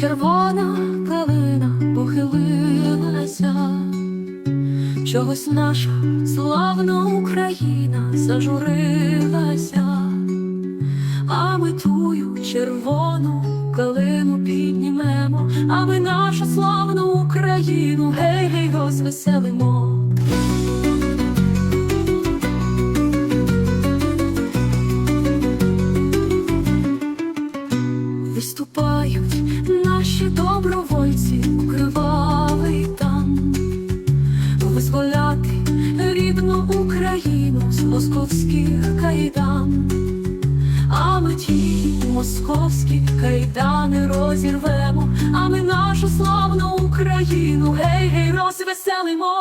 червона калина похилилася, чогось наша славна Україна зажурилася, а ми тую червону калину піднімемо, а ми нашу славну Україну гей, гей, розвеселимо. Виступають визволяти рідну Україну з московських кайдан, а ми ті московські кайдани розірвемо, а ми нашу славну Україну гей, гей, розвеселимо.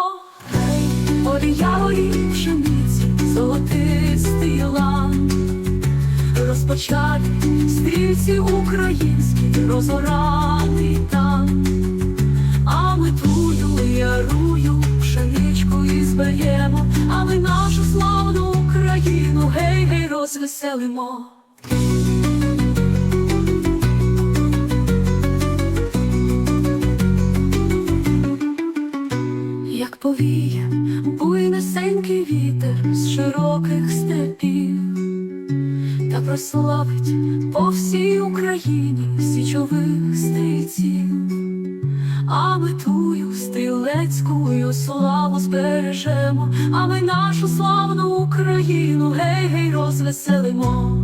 Гей, яворі пшениці, золотистий лан. Розпочати стрільці українські розораний там, розвеселимо. Як повіє буйнесенький вітер з широких степів та прославить по всій Україні січових стрільців, а ми тую стрілецькую славу збережемо, а ми нашу славну Україну гей, гей, розвеселимо.